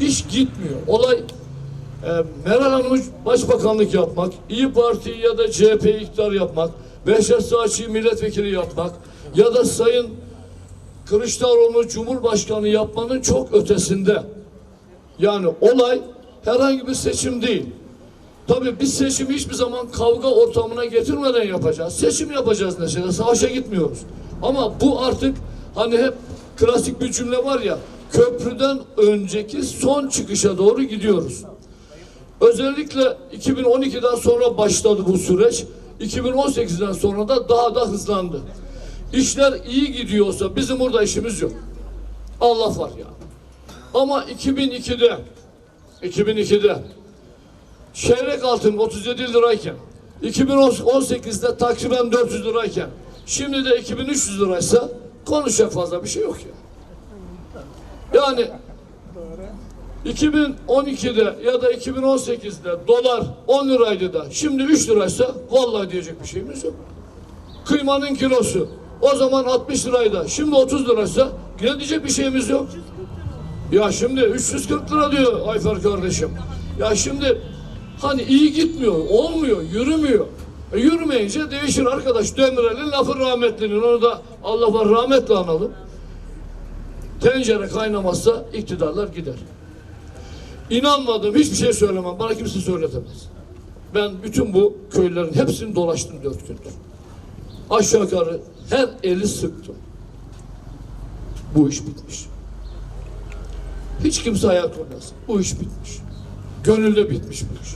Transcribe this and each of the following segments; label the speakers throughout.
Speaker 1: İş gitmiyor. Olay e, Meral Hanım'ı başbakanlık yapmak, İyi Parti ya da CHP iktidar yapmak, Behçet Saçı'yı milletvekili yapmak ya da Sayın Kılıçdaroğlu'nu Cumhurbaşkanı yapmanın çok ötesinde. Yani olay herhangi bir seçim değil. Tabii biz seçimi hiçbir zaman kavga ortamına getirmeden yapacağız. Seçim yapacağız mesela. Savaşa gitmiyoruz. Ama bu artık hani hep klasik bir cümle var ya köprüden önceki son çıkışa doğru gidiyoruz. Özellikle 2012'den sonra başladı bu süreç. 2018'den sonra da daha da hızlandı. İşler iyi gidiyorsa bizim burada işimiz yok. Allah var ya. Ama 2002'de 2002'de çeyrek altın 37 lirayken 2018'de takriben 400 lirayken şimdi de 2300 liraysa konuşacak fazla bir şey yok ya. Yani 2012'de ya da 2018'de dolar 10 liraydı da şimdi 3 liraysa vallahi diyecek bir şeyimiz yok. Kıymanın kilosu o zaman 60 liraydı. Şimdi 30 liraysa yine diyecek bir şeyimiz yok. Ya şimdi 340 lira diyor Ayfer kardeşim. Ya şimdi hani iyi gitmiyor, olmuyor, yürümüyor. E yürümeyince değişir arkadaş. Demirel'in lafı rahmetlinin. Onu da Allah rahmetle analım. Tencere kaynamazsa iktidarlar gider. İnanmadığım hiçbir şey söylemem. Bana kimse söyletemez. Ben bütün bu köylerin hepsini dolaştım dört gündür. Aşağı yukarı her eli sıktım. Bu iş bitmiş. Hiç kimse hayal kurmaz. Bu iş bitmiş. Gönülde bitmiş bu iş.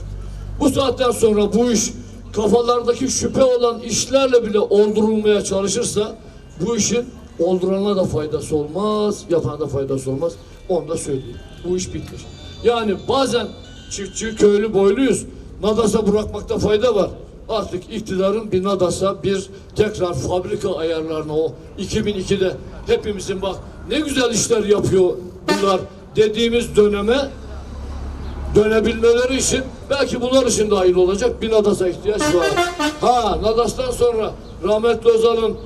Speaker 1: Bu saatten sonra bu iş kafalardaki şüphe olan işlerle bile oldurulmaya çalışırsa bu işin oldurana da faydası olmaz, yapana da faydası olmaz. Onu da söyleyeyim. Bu iş bitmiş. Yani bazen çiftçi, köylü, boyluyuz. Nadasa bırakmakta fayda var. Artık iktidarın bir Nadas'a bir tekrar fabrika ayarlarına o 2002'de hepimizin bak ne güzel işler yapıyor bunlar dediğimiz döneme dönebilmeleri için belki bunlar için dahil olacak bir Nadas'a ihtiyaç var. Ha Nadas'tan sonra rahmetli Özal'ın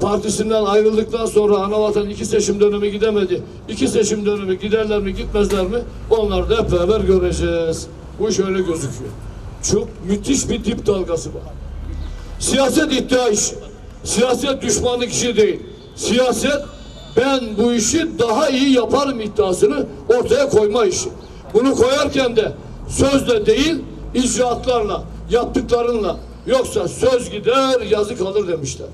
Speaker 1: partisinden ayrıldıktan sonra Anavatan iki seçim dönemi gidemedi. İki seçim dönemi giderler mi gitmezler mi? Onları da hep beraber göreceğiz. Bu iş öyle gözüküyor. Çok müthiş bir dip dalgası var. Siyaset iddia işi. Siyaset düşmanlık işi değil. Siyaset ben bu işi daha iyi yaparım iddiasını ortaya koyma işi. Bunu koyarken de sözle değil icraatlarla, yaptıklarınla. Yoksa söz gider yazı kalır demişler.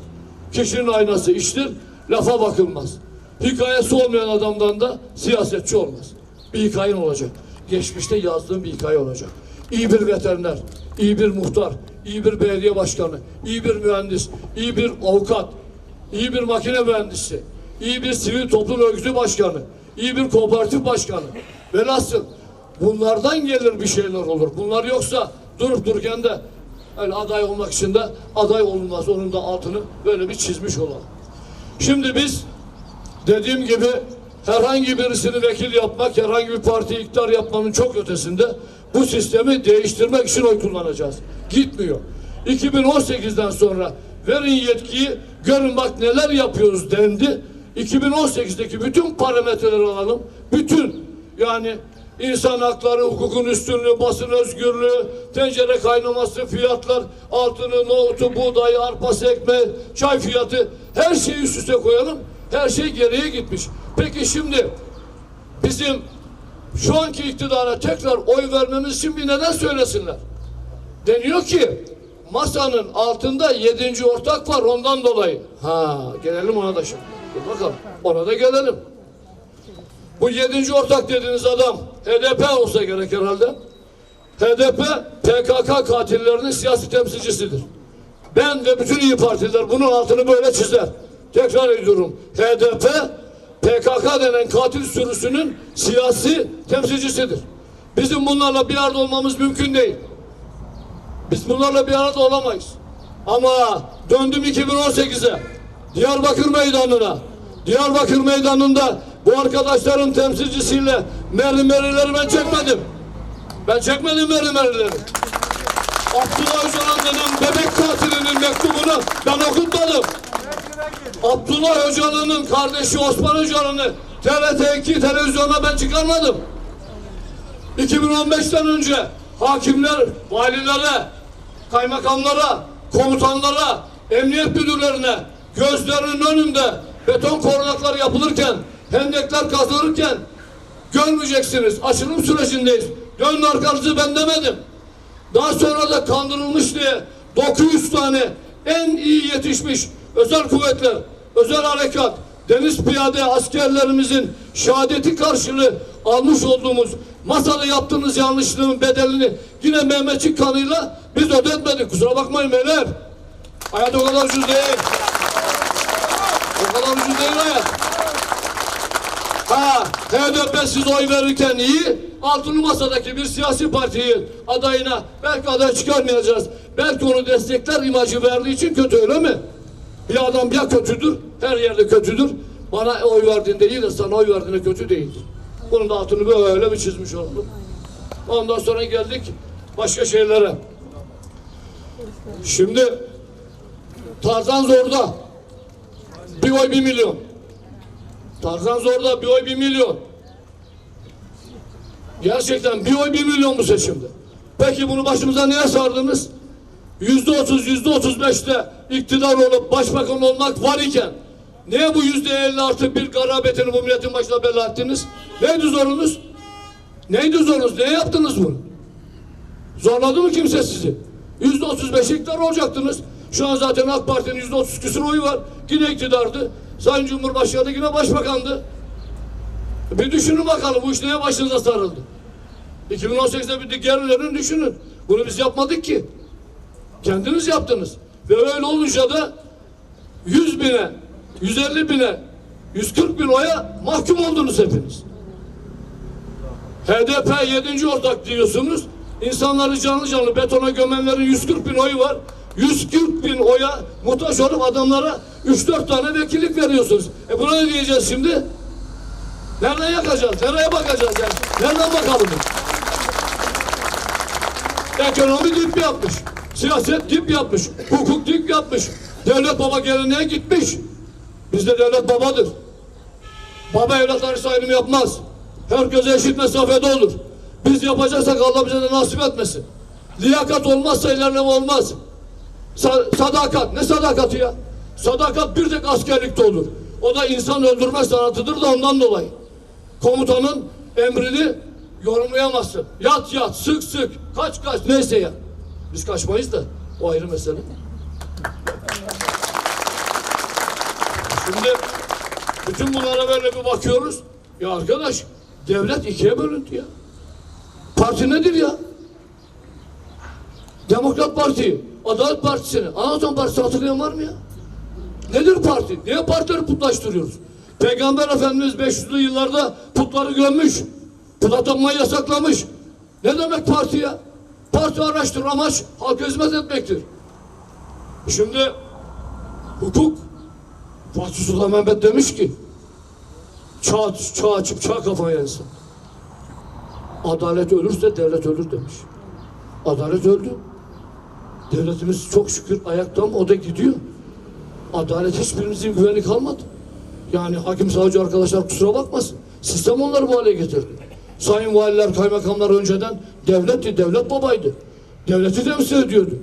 Speaker 1: Kişinin aynası iştir, lafa bakılmaz. Hikayesi olmayan adamdan da siyasetçi olmaz. Bir hikayen olacak. Geçmişte yazdığım bir hikaye olacak. İyi bir veteriner, iyi bir muhtar, iyi bir belediye başkanı, iyi bir mühendis, iyi bir avukat, iyi bir makine mühendisi, iyi bir sivil toplum örgütü başkanı, iyi bir kooperatif başkanı. Velhasıl bunlardan gelir bir şeyler olur. Bunlar yoksa durup dururken de öyle aday olmak için de aday olunmaz. Onun da altını böyle bir çizmiş olalım. Şimdi biz dediğim gibi herhangi birisini vekil yapmak, herhangi bir parti iktidar yapmanın çok ötesinde bu sistemi değiştirmek için oy kullanacağız. Gitmiyor. 2018'den sonra verin yetkiyi, görün bak neler yapıyoruz dendi. 2018'deki bütün parametreleri alalım. Bütün yani insan hakları, hukukun üstünlüğü, basın özgürlüğü, tencere kaynaması, fiyatlar, altını, nohutu, buğdayı, arpası, ekmeği, çay fiyatı her şeyi üst üste koyalım. Her şey geriye gitmiş. Peki şimdi bizim şu anki iktidara tekrar oy vermemiz için bir neden söylesinler. Deniyor ki masanın altında yedinci ortak var ondan dolayı. Ha gelelim ona da şimdi. Dur bakalım ona da gelelim. Bu yedinci ortak dediğiniz adam HDP olsa gerek herhalde. HDP PKK katillerinin siyasi temsilcisidir. Ben ve bütün iyi partiler bunun altını böyle çizer. Tekrar ediyorum. HDP PKK denen katil sürüsünün siyasi temsilcisidir. Bizim bunlarla bir arada olmamız mümkün değil. Biz bunlarla bir arada olamayız. Ama döndüm 2018'e. Diyarbakır Meydanı'na. Diyarbakır Meydanı'nda bu arkadaşların temsilcisiyle mermerileri ben çekmedim. Ben çekmedim mermerileri. Abdullah Öcalan denen bebek katilinin mektubunu ben okutmadım. Abdullah Öcalan'ın kardeşi Osman Öcalan'ı TRT2 televizyona ben çıkarmadım. 2015'ten önce hakimler, valilere, kaymakamlara, komutanlara, emniyet müdürlerine gözlerinin önünde beton korunaklar yapılırken, hendekler kazılırken görmeyeceksiniz. Açılım sürecindeyiz. Dönün arkanızı ben demedim. Daha sonra da kandırılmış diye 900 tane en iyi yetişmiş özel kuvvetler, özel harekat, deniz piyade askerlerimizin şehadeti karşılığı almış olduğumuz masada yaptığınız yanlışlığın bedelini yine Mehmetçik kanıyla biz ödetmedik. Kusura bakmayın beyler. Hayat o kadar ucuz değil. O kadar ucuz değil hayat. Ha, HDP siz oy verirken iyi, altılı masadaki bir siyasi partiyi adayına belki aday çıkarmayacağız. Belki onu destekler imajı verdiği için kötü öyle mi? Bir adam ya kötüdür, her yerde kötüdür. Bana oy verdiğinde iyi de sana oy verdiğinde kötü değildir. Bunun da altını böyle bir çizmiş oldum. Ondan sonra geldik başka şeylere. Şimdi Tarzan Zor'da bir oy bir milyon. Tarzan Zor'da bir oy bir milyon. Gerçekten bir oy bir milyon bu seçimde. Peki bunu başımıza niye sardınız? Yüzde otuz, yüzde otuz beşte iktidar olup başbakan olmak var iken niye bu yüzde elli artı bir garabetini bu milletin başına bela ettiniz? Neydi zorunuz? Neydi zorunuz? Niye yaptınız bunu? Zorladı mı kimse sizi? Yüzde otuz beş iktidar olacaktınız. Şu an zaten AK Parti'nin yüzde otuz küsur oyu var. Yine iktidardı. Sayın Cumhurbaşkanı yine başbakandı. Bir düşünün bakalım bu iş neye başınıza sarıldı? 2018'de bir gerilerin düşünün. Bunu biz yapmadık ki. Kendiniz yaptınız. Ve öyle olunca da 100 bine, 150 bine, 140 bin oya mahkum oldunuz hepiniz. HDP 7. ortak diyorsunuz. İnsanları canlı canlı betona gömenlerin 140 bin oyu var. 140 bin oya muhtaç olup adamlara 3-4 tane vekillik veriyorsunuz. E buna ne diyeceğiz şimdi? Nereden yakacağız? Nereye bakacağız yani? Nereden bakalım? Ekonomi dip yapmış. Siyaset dip yapmış. Hukuk dip yapmış. Devlet baba geleneğe gitmiş. Bizde devlet babadır. Baba evlatları sayılımı yapmaz. Herkese eşit mesafede olur. Biz yapacaksak Allah bize de nasip etmesin. Liyakat olmazsa ilerleme olmaz. Sa- sadakat. Ne sadakati ya? Sadakat bir tek askerlikte olur. O da insan öldürme sanatıdır da ondan dolayı. Komutanın emrini yorumlayamazsın. Yat yat, sık sık, kaç kaç neyse ya. Biz kaçmayız da o ayrı mesele. Şimdi bütün bunlara böyle bir bakıyoruz. Ya arkadaş devlet ikiye bölündü ya. Parti nedir ya? Demokrat Parti, Adalet Partisi'ni, Anadolu Partisi hatırlayan var mı ya? Nedir parti? Niye partileri putlaştırıyoruz? Peygamber Efendimiz 500'lü yıllarda putları gömmüş. Puta tapmayı yasaklamış. Ne demek parti ya? Parti araştır amaç halka hizmet etmektir. Şimdi hukuk Fatih Sultan Mehmet demiş ki çağ, çağ açıp çağ kafaya insan. Adalet ölürse devlet ölür demiş. Adalet öldü. Devletimiz çok şükür ayakta ama o da gidiyor. Adalet hiçbirimizin güveni kalmadı. Yani hakim savcı arkadaşlar kusura bakmasın. Sistem onları bu hale getirdi. Sayın valiler, kaymakamlar önceden devletti, devlet babaydı. Devleti temsil ediyordu.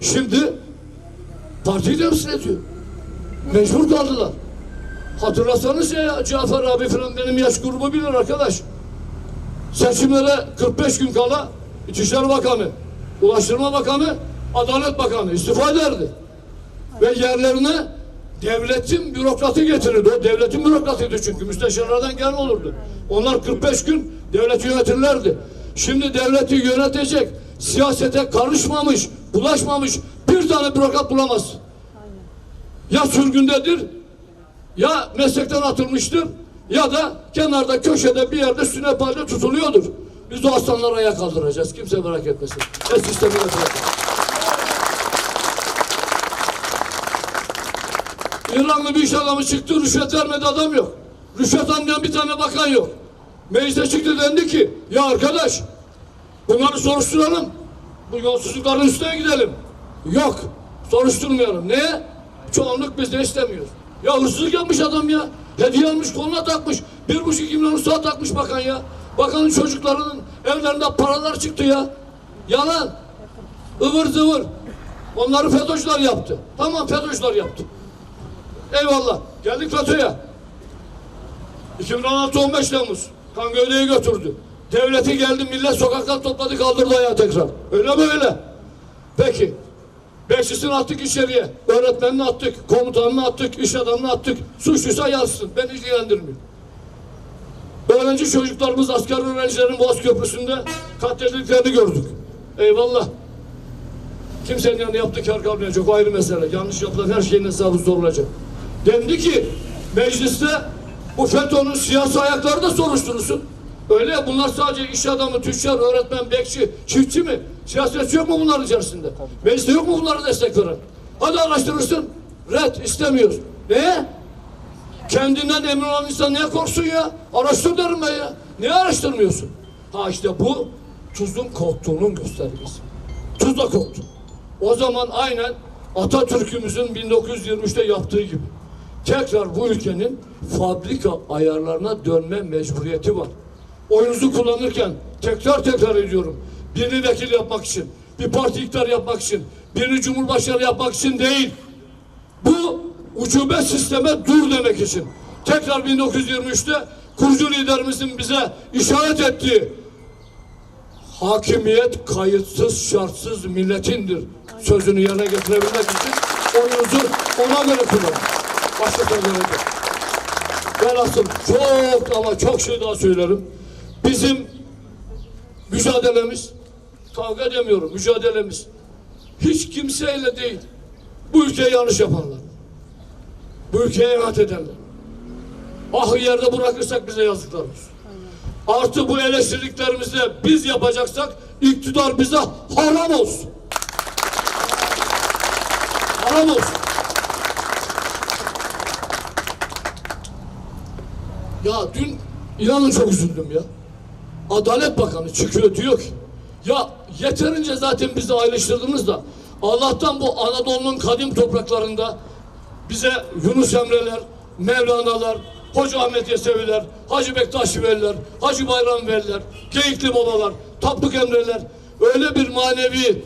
Speaker 1: Şimdi partiyi temsil ediyor. Mecbur kaldılar. Hatırlasanız ya Cafer abi falan benim yaş grubu bilir arkadaş. Seçimlere 45 gün kala İçişleri Bakanı, Ulaştırma Bakanı, Adalet Bakanı istifa ederdi. Ve yerlerine devletin bürokratı getirirdi. O devletin bürokratıydı çünkü müsteşarlardan gelen olurdu. Onlar 45 gün devleti yönetirlerdi. Şimdi devleti yönetecek, siyasete karışmamış, bulaşmamış bir tane bürokrat bulamaz. Ya sürgündedir, ya meslekten atılmıştır, ya da kenarda köşede bir yerde sünnet halde tutuluyordur. Biz o aslanları ayağa kaldıracağız. Kimse merak etmesin. Ve sistemi bırakacağız. İranlı bir iş adamı çıktı, rüşvet vermedi adam yok. Rüşvet almayan bir tane bakan yok. Meclise çıktı dendi ki, ya arkadaş, bunları soruşturalım. Bu yolsuzlukların üstüne gidelim. Yok, soruşturmayalım. Niye? Çoğunluk bizde istemiyor. Ya hırsızlık yapmış adam ya. Hediye almış, koluna takmış. Bir buçuk milyon saat takmış bakan ya. Bakanın çocuklarının evlerinden paralar çıktı ya. Yalan. ıvır zıvır. Onları FETÖ'cüler yaptı. Tamam FETÖ'cüler yaptı. Eyvallah. Geldik FETÖ'ye. 2016 15 Temmuz. Kan gövdeyi götürdü. Devleti geldi millet sokaktan topladı kaldırdı ayağa tekrar. Öyle mi öyle? Peki. Bekçisini attık içeriye. Öğretmenini attık. Komutanını attık. iş adamını attık. Suçluysa yazsın. Beni ilgilendirmiyor. Öğrenci çocuklarımız asker öğrencilerin Boğaz Köprüsü'nde katledildiklerini gördük. Eyvallah. Kimsenin yanında yaptığı kar kalmayacak. O ayrı mesele. Yanlış yapılan her şeyin hesabı sorulacak. Dendi ki mecliste bu FETÖ'nün siyasi ayakları da soruşturulsun. Öyle ya bunlar sadece iş adamı, tüccar, öğretmen, bekçi, çiftçi mi? Siyasetçi yok mu bunların içerisinde? Mecliste yok mu bunlara destek veren? Hadi araştırırsın. Red istemiyoruz. Neye? Kendinden emin olan insan niye korksun ya? Araştır derim ben ya. Niye araştırmıyorsun? Ha işte bu tuzun korktuğunun göstergesi. Tuz da korktu. O zaman aynen Atatürk'ümüzün 1923'te yaptığı gibi tekrar bu ülkenin fabrika ayarlarına dönme mecburiyeti var. Oyunuzu kullanırken tekrar tekrar ediyorum. Birini vekil yapmak için, bir parti iktidar yapmak için, birini cumhurbaşkanı yapmak için değil. Bu ucube sisteme dur demek için. Tekrar 1923'te kurucu liderimizin bize işaret ettiği hakimiyet kayıtsız şartsız milletindir sözünü yerine getirebilmek için oyunuzu ona göre kullanın. Başka göre değil. Velhasıl çok ama çok şey daha söylerim. Bizim mücadelemiz kavga demiyorum mücadelemiz hiç kimseyle değil. Bu ülkeye yanlış yapanlar. Bu ülkeye ihanet edenler. Ahı yerde bırakırsak bize yazıklar olsun. Artı bu eleştirdiklerimizi biz yapacaksak iktidar bize haram olsun. Haram olsun. Ya dün inanın çok üzüldüm ya. Adalet Bakanı çıkıyor diyor ki ya yeterince zaten bizi ayrıştırdınız da Allah'tan bu Anadolu'nun kadim topraklarında bize Yunus Emre'ler, Mevlana'lar, Hoca Ahmet Yeseviler, Hacı Bektaş Veliler, Hacı Bayram Veliler, Geyikli Babalar, Tapduk Emre'ler öyle bir manevi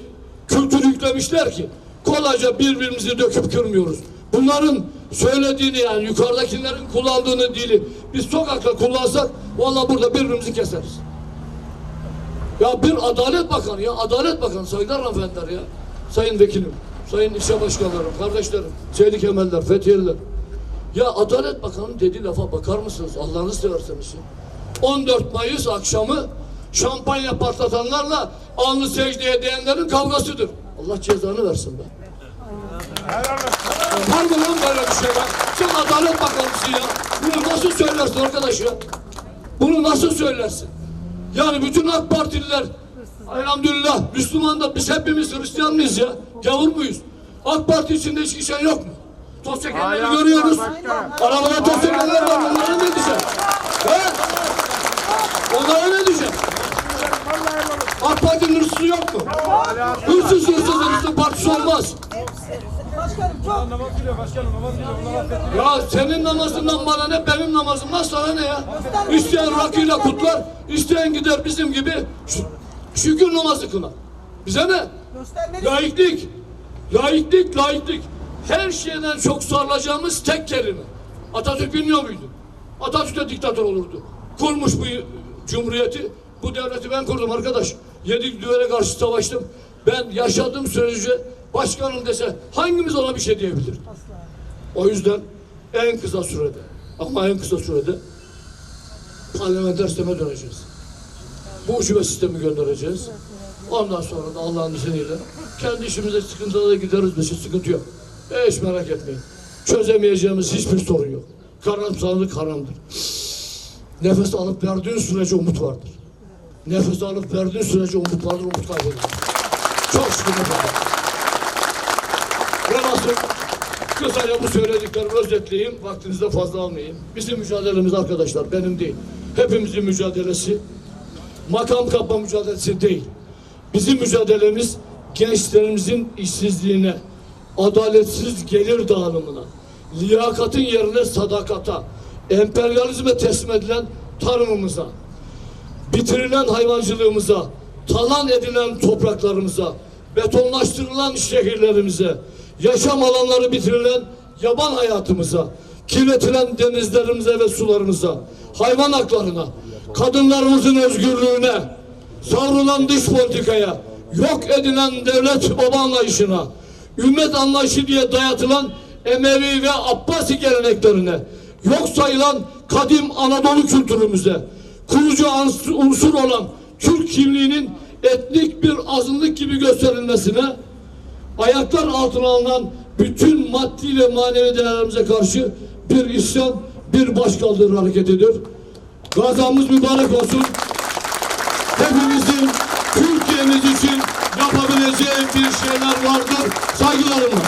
Speaker 1: kültür yüklemişler ki kolayca birbirimizi döküp kırmıyoruz. Bunların söylediğini yani yukarıdakilerin kullandığını dili biz sokakta kullansak vallahi burada birbirimizi keseriz. Ya bir Adalet Bakanı ya Adalet Bakanı saygılar hanımefendiler ya. Sayın Vekilim, Sayın İlçe Başkanlarım, kardeşlerim, Seydi Kemal'ler, Fethiyeliler. Ya Adalet Bakanı dediği lafa bakar mısınız? Allah'ını severseniz. ya. 14 Mayıs akşamı şampanya patlatanlarla alnı secdeye değenlerin kavgasıdır. Allah cezanı versin be. Var mı lan böyle bir şey be? Sen Adalet Bakanısın ya. Bunu nasıl söylersin arkadaş ya? Bunu nasıl söylersin? Yani bütün AK Partililer elhamdülillah Müslüman da biz hepimiz Hristiyan mıyız ya? Gavur muyuz? AK Parti içinde hiç kişen yok mu? Toz çekenleri görüyoruz. Arabada toz çekenler var. Onlara ne diyeceğim? He? Onlara ne diyeceğim? AK Parti'nin hırsızı yok mu? Hırsız hırsız hırsız partisi olmaz.
Speaker 2: Namaz kılıyor başkanım namaz kılıyor.
Speaker 1: Ya senin namazından bana ne, benim namazımdan sana ne ya? İsteyen rakıyla kutlar, isteyen gider bizim gibi şü- şükür namazı kılar. Bize ne? Laiklik, laiklik, laiklik. Her şeyden çok sarılacağımız tek kelime. Atatürk bilmiyor muydu? Atatürk de diktatör olurdu. Kurmuş bu cumhuriyeti, bu devleti ben kurdum arkadaş. Yedi düvele karşı savaştım. Ben yaşadığım sürece başkanım dese hangimiz ona bir şey diyebilir? O yüzden en kısa sürede ama en kısa sürede parlamenter sisteme döneceğiz. Bu ucube sistemi göndereceğiz. Ondan sonra da Allah'ın izniyle kendi işimize sıkıntılara gideriz bir şey sıkıntı yok. Hiç merak etmeyin. Çözemeyeceğimiz hiçbir sorun yok. Karamsarlık haramdır. Nefes alıp verdiğin sürece umut vardır. Nefes alıp verdiğin sürece umut vardır, umut kaybedilir. Çok şükür Velhasıl kısaca bu söylediklerimi özetleyeyim. Vaktinizi fazla almayayım. Bizim mücadelemiz arkadaşlar benim değil. Hepimizin mücadelesi makam kapma mücadelesi değil. Bizim mücadelemiz gençlerimizin işsizliğine, adaletsiz gelir dağılımına, liyakatın yerine sadakata, emperyalizme teslim edilen tarımımıza, bitirilen hayvancılığımıza, talan edilen topraklarımıza, betonlaştırılan şehirlerimize, yaşam alanları bitirilen yaban hayatımıza, kirletilen denizlerimize ve sularımıza, hayvan haklarına, kadınlarımızın özgürlüğüne, savrulan dış politikaya, yok edilen devlet baba anlayışına, ümmet anlayışı diye dayatılan Emevi ve Abbasi geleneklerine, yok sayılan kadim Anadolu kültürümüze, kurucu unsur olan Türk kimliğinin etnik bir azınlık gibi gösterilmesine, ayaklar altına alınan bütün maddi ve manevi değerlerimize karşı bir isyan, bir başkaldırı hareketidir. Gazamız mübarek olsun. Hepimizin Türkiye'miz için yapabileceği bir şeyler vardır. Saygılarımla.